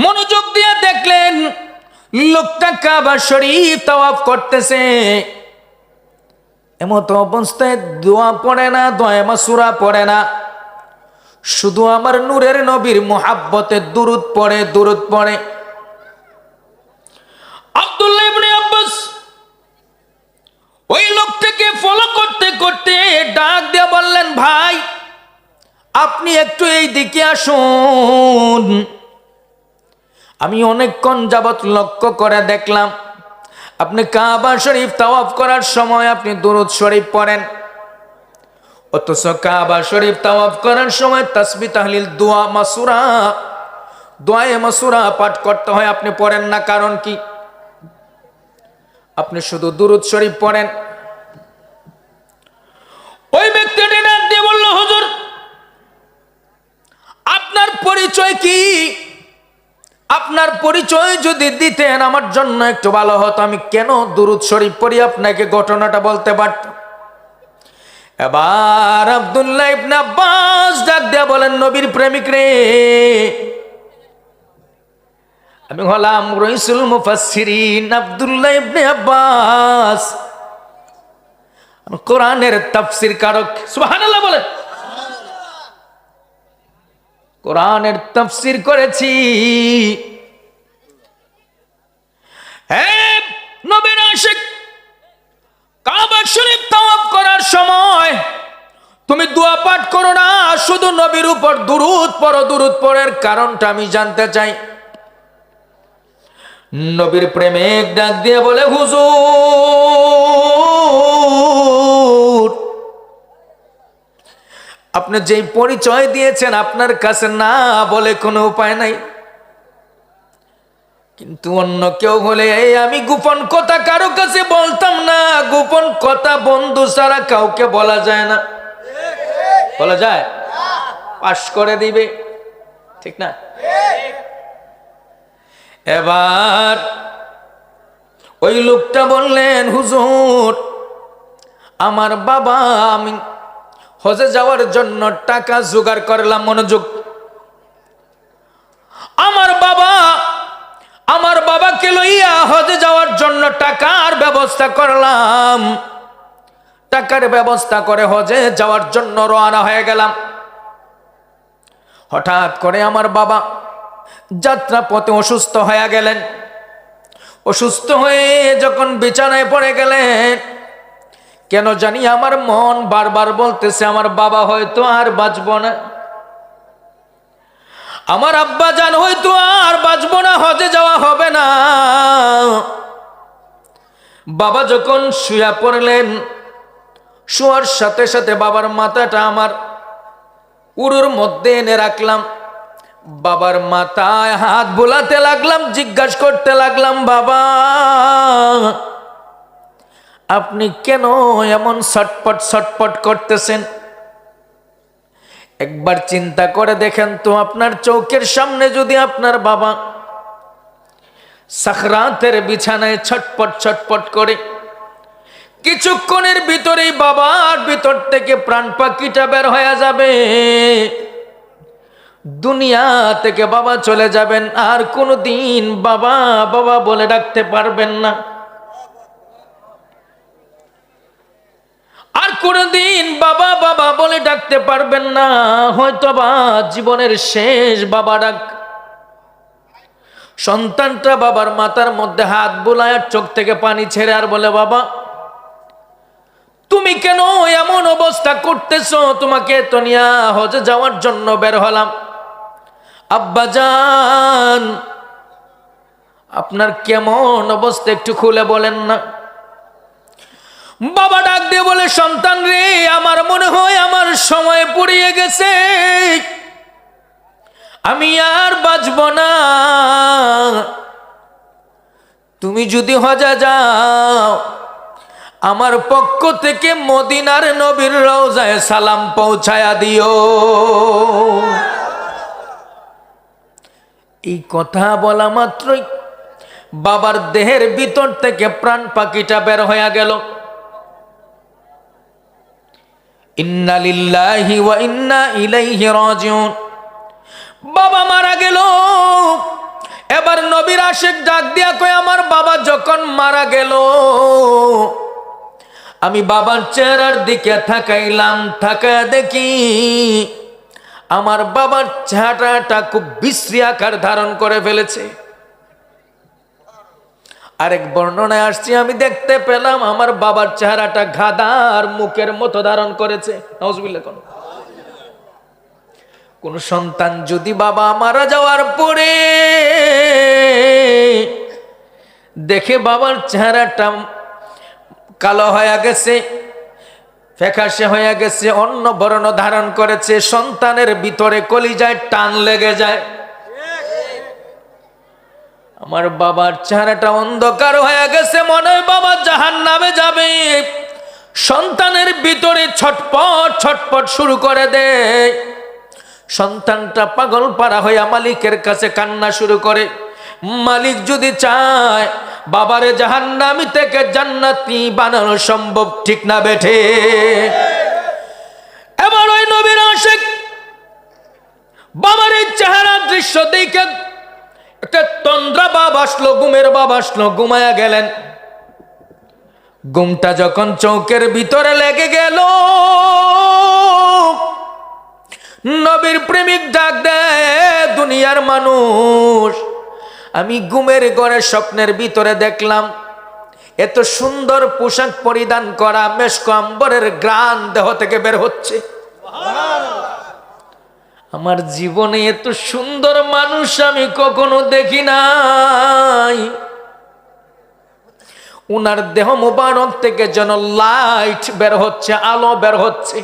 মনোযোগ দিয়ে দেখলেন, লোকটা কাবা শরীফ তাওয়াফ করতেছে। এমত অবস্থায় দোয়া পড়ে না, দোয়া মাসুরা পড়ে না। শুধু আমার নূরের নবীর মোহাব্বতে দুরুদ পড়ে দুরুদ পড়ে। আব্দুল্লাহ ইবনে আব্বাস ওই লোকটাকে ফলো করতে করতে ডাক দিয়ে বললেন, ভাই, আপনি একটু এই দিকে আসুন। আমি অনেকক্ষণ যাবৎ লক্ষ্য করে দেখলাম, আপনি কাবা শরীফ তাওয়াফ করার সময় আপনি দুরুদ শরীফ পড়েন। অথচ কাবা শরীফ তাওয়াফ করার সময় তাসবি তাহলিল দোয়া মাসুরা, দোয়ায়ে মাসুরা পাঠ করতে হয়, আপনি পড়েন না, কারণ কি? আপনি শুধু দুরুদ শরীফ পড়েন। ওই ব্যক্তিটি ডাক দিয়ে বলল, হুজুর, আপনার পরিচয় কি? আপনার পরিচয় যদি দিতেন, আমার জন্য একটু ভালো হতো। আমি কেন দুরুদ শরীফ পড়ি? আপনাকে ঘটনাটা বলতে পারতাম। এবার আব্দুল্লাহ ইবনে আব্বাস ডাক দিয়া বলেন, নবীর প্রেমিক রে, আমি হলাম রইসুল মুফাসসিরিন আব্দুল্লাহ ইবনে আব্বাস। কোরআনের তাফসীর কারক। সুবহানাল্লাহ বলেন। কোরআনের তাফসীর করেছি। নবীর আশিক, কাবা করার সময় তুমি দোয়া পাঠ করো না, শুধু নবীর উপর দুরুদ পড়ো, দুরুদ পড়ের কারণটা আমি জানতে চাই। নবীর প্রেমিক ডাক দিয়ে বলে, হুজুর আপনি যেই পরিচয় দিয়েছেন, আপনার কাছে না বলে কোনো উপায় নাই। কিন্তু অন্য কেউ বলে, এই আমি গোপন কথা কারও কাছে বলতাম না। গোপন কথা বন্ধু ছাড়া কাউকে বলা যায় না। বলা যায়? পাশ করে দিবে। ঠিক না? এবার ওই লোকটা বললেন, হুজুর, আমার বাবা আমি হজে যাওয়ার জন্য টাকা জোগাড় করলাম, মনোযোগ। আমার বাবা, আমার বাবাকে লইয়া হজে যাওয়ার জন্য টাকার ব্যবস্থা করলাম। টাকার ব্যবস্থা করে হজে যাওয়ার জন্য রওনা হয়ে গেলাম। হঠাৎ করে আমার বাবা যাত্রা পথে অসুস্থ হয়ে গেলেন। অসুস্থ হয়ে যখন বিছানায় পড়ে গেলেন কেন জানি আমার মন বারবার বলতেছে, আমার বাবা হয়তো আর বাঁচব না। আমার আব্বা জান হয়তো আর বাঁচব না, হজে যাওয়া হবে না। বাবা যখন শুয়া পড়লেন, শোয়ার সাথে সাথে বাবার মাথাটা আমার উরুর মধ্যে এনে রাখলাম। বাবার মাথায় হাত বোলাতে লাগলাম, জিজ্ঞাসা করতে লাগলাম, বাবা আপনি কেন এমন ছটপট ছটপট করতেছেন? একবার চিন্তা করে দেখেন তো আপনার চৌকের সামনে যদি আপনার বাবা সাখরাতের বিছানায় ছটপট ছটপট করে, কিছুক্ষণের ভিতরেই বাবার ভিতর থেকে প্রাণ পাখিটা বের হয়ে যাবে। দুনিয়া থেকে বাবা চলে যাবেন, আর কোনো দিন বাবা বাবা বলে ডাকতে পারবেন না আর কোনদিন বাবা বাবা বলে ডাকতে পারবেন না। হয়তো বা জীবনের শেষ বাবা ডাক। সন্তানটা বাবার মাথার মধ্যে হাত বোলায়, চোখ থেকে পানি ছেড়ে আর বলে, বাবা, তুমি কেন এমন অবস্থা করতেছো? তোমাকে তো নিয়া হজে যাওয়ার জন্য বের হলাম। আব্বা আব্বাজান আপনার কেমন অবস্থা একটু খুলে বলেন না। বাবা ডাক দিয়ে বলে, সন্তান রে, আমার মনে হয় আমার সময় পুড়িয়ে গেছে। আমি আর বাঁচব না। তুমি যদি হজা যাও, আমার পক্ষ থেকে মদিনার নবীর রওজায় সালাম পৌঁছায়া দিও। এই কথা বলা মাত্রই বাবার দেহের ভিতর থেকে প্রাণ পাখিটা বের হয়ে গেল। ইন্না লিল্লাহি ওয়া ইন্না ইলাইহি রাজিউন। বাবা মারা গেল। এবার নবীর আশেক ডাক দিয়া কয়, আমার বাবা যখন মারা গেল, আমি বাবার চেহারার দিকে থাকাইলাম থাকা দেখি আমার বাবার চেহারাটা খুব বিশ্রী আকার ধারণ করে ফেলেছে। আরেক বর্ণনায় আসছি, আমি দেখতে পেলাম আমার বাবার চেহারাটা গাদার মুখের মতো ধারণ করেছে। কোন। কোন সন্তান যদি বাবা মারা যাওয়ার পরে দেখে বাবার চেহারাটা কালো হয়ে গেছে, ফ্যাকাশে হয়ে গেছে, অন্য বর্ণ ধারণ করেছে, সন্তানের ভিতরে কলিজায় টান লেগে যায়। আমার বাবার চেহারাটা অন্ধকার হয়ে গেছে, মনে হয় বাবা জাহান নামে যাবে। সন্তানের ভিতরে ছটপট ছটপট শুরু করে দেয় সন্তানটা পাগল পাড়া হইয়া মালিকের কাছে কান্না শুরু করে। মালিক যদি চায়, বাবারে জাহান্নামি থেকে জান্নাতি বানানো সম্ভব ঠিক না বেঠে। এবার ওই নবীর আশেক বাবার এই চেহারা দৃশ্য দেখে একটা তন্দ্রা বাব আসলো, ঘুমের বাব আসলো, ঘুমায়া গেলেন। ঘুমটা যখন চৌকের ভিতরে লেগে গেল, নবীর প্রেমিক ডাক দেয়, দুনিয়ার মানুষ, আমি ঘুমের ঘরে স্বপ্নের ভিতরে দেখলাম, এত সুন্দর পোশাক পরিধান করা, মেশক আম্বরের গ্রান দেহ থেকে বের হচ্ছে। আমার জীবনে এত সুন্দর মানুষ আমি কখনো দেখি নাই। উনার দেহ মুবারক থেকে যেন লাইট বের হচ্ছে, আলো বের হচ্ছে।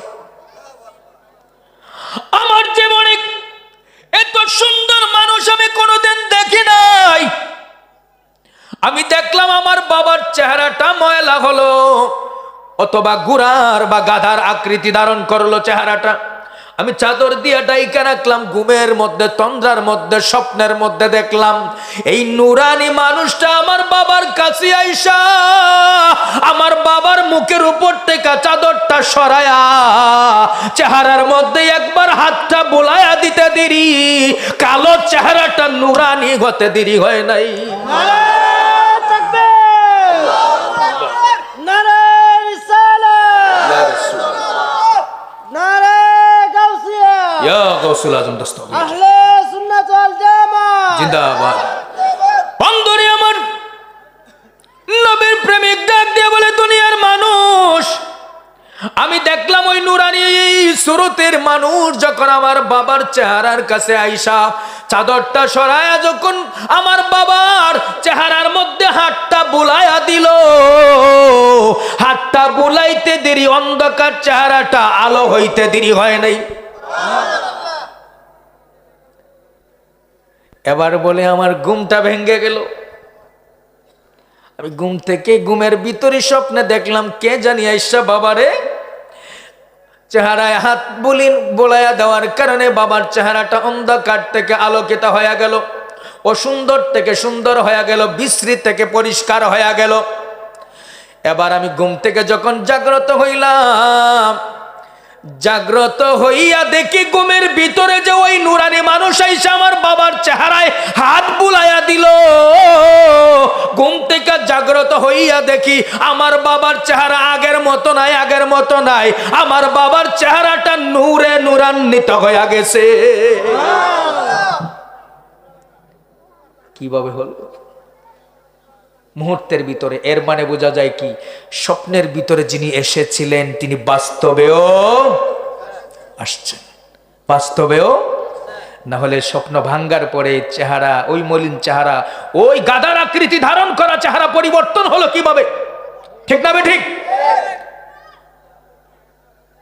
আমার জীবনে এত সুন্দর মানুষ আমি কোনোদিন দেখি নাই। আমি দেখলাম আমার বাবার চেহারাটা ময়লা হলো, অথবা গুড়ার বা গাধার আকৃতি ধারণ করল চেহারাটা। আমি চাদর দিয়ে ডাইকা রাখলাম, ঘুমের মধ্যে, তন্দ্রার মধ্যে, স্বপ্নের মধ্যে দেখলাম, এই নুরানি মানুষটা আমার বাবার কাছে আইসা, আমার বাবার মুখের উপর থেকে চাদরটা সরায়া, চেহারার মধ্যে একবার হাতটা বোলায়া দিতে দেরি, কালো চেহারাটা নুরানি হতে দেরি হয় নাই। গৌসুল আজম জামাত! জিন্দাবাদ। বন্ধুরে আমার নবীর প্রেমিক ডাক দিয়ে বলে দুনিয়ার মানুষ আমি দেখলাম ওই নুরানি সুরতের মানুষ যখন আমার বাবার চেহারার কাছে আইসা চাদরটা সরায়া যখন আমার বাবার চেহারার মধ্যে হাতটা বুলায়া দিল হাতটা বুলাইতে দেরি অন্ধকার চেহারাটা আলো হইতে দেরি হয় নাই। এবার বলে আমার ঘুমটা ভেঙে গেল। আমি ঘুম থেকে ঘুমের ভিতরে স্বপ্নে দেখলাম, কে জানি আইসা বাবারে চেহারায় হাত বুলিন বোলাইয়া দেওয়ার কারণে বাবার চেহারাটা অন্ধকার থেকে আলোকিত হয়ে গেল ও সুন্দর থেকে সুন্দর হয়ে গেল, বিশ্রী থেকে পরিষ্কার হয়ে গেল। এবার আমি ঘুম থেকে যখন জাগ্রত হইলাম জাগ্রত হইয়া দেখি ঘুমের ভিতরে যে ওই নুরানি মানুষ আইসা আমার বাবার চেহারায় হাত বুলাইয়া দিল। ঘুম থেকে জাগ্রত হইয়া দেখি আমার বাবার চেহারা আগের মতো নাই, আগের মতো নাই। আমার বাবার চেহারাটা নূরে নূরান্বিত হইয়া গেছে। কীভাবে হলো? মুহূর্তের ভিতরে। এর মানে বোঝা যায় কি? স্বপ্নের ভিতরে যিনি এসেছিলেন, তিনি বাস্তবেও আসছেন। বাস্তবেও না হলে স্বপ্ন ভাঙ্গার পরে চেহারা, ওই মলিন চেহারা, ওই গাদার আকৃতি ধারণ করা চেহারা পরিবর্তন হলো কীভাবে? ঠিক না ঠিক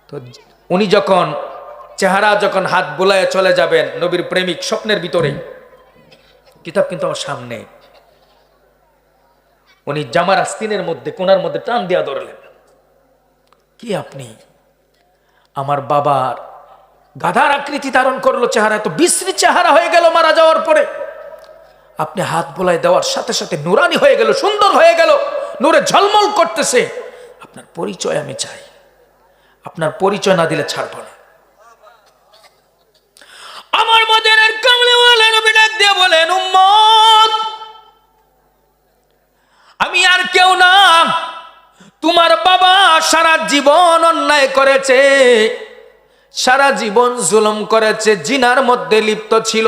তো উনি যখন চেহারা যখন হাত বোলায় চলে যাবেন নবীর প্রেমিক স্বপ্নের ভিতরে কিতাব কিন্তু আমার সামনে উনি জামার আস্তিনের মধ্যে, কোনার মধ্যে টান দিয়া ধরলেন। কি আপনি? আমার বাবার গাধার আকৃতি ধারণ করল, চেহারা এত বিশ্রী চেহারা হয়ে গেল মারা যাওয়ার পরে। আপনি হাত বোলায় দেওয়ার সাথে সাথে নুরানি হয়ে গেল, সুন্দর হয়ে গেল, নূরে ঝলমল করতেছে। আপনার পরিচয় আমি চাই। আপনার পরিচয় না দিলে ছাড়ব না। জীবন অন্যায় করেছে, সারা জীবন জুলম করেছে, জিনার মধ্যে লিপ্ত ছিল।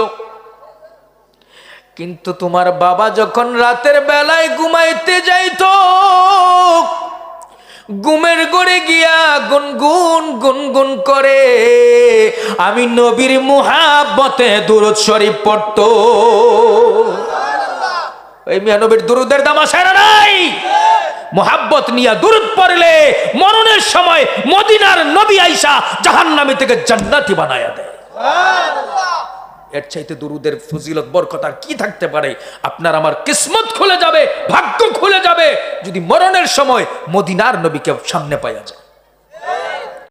কিন্তু তোমার বাবা যখন রাতের বেলায় ঘুমাইতে যাইত গুমের গড়ে গিয়া গুনগুন গুনগুন করে, আমি নবীর মুহাব্বতে দুরুদ শরীফ পড়তো। এই মিয়া নবীর দুরুদের দাম না নাই? মোহাব্বত নিয়া দূরত পড়লে মরণের সময় মদিনার নবী আইসা জাহান নামে থেকে জান্নাতি বানায়া দেয়। এর চাইতে দুরুদের ফজিলত বরকত আর কি থাকতে পারে? আপনার আমার কিসমত খুলে যাবে ভাগ্য খুলে যাবে যদি মরণের সময় মদিনার নবীকে সামনে পাওয়া যায়।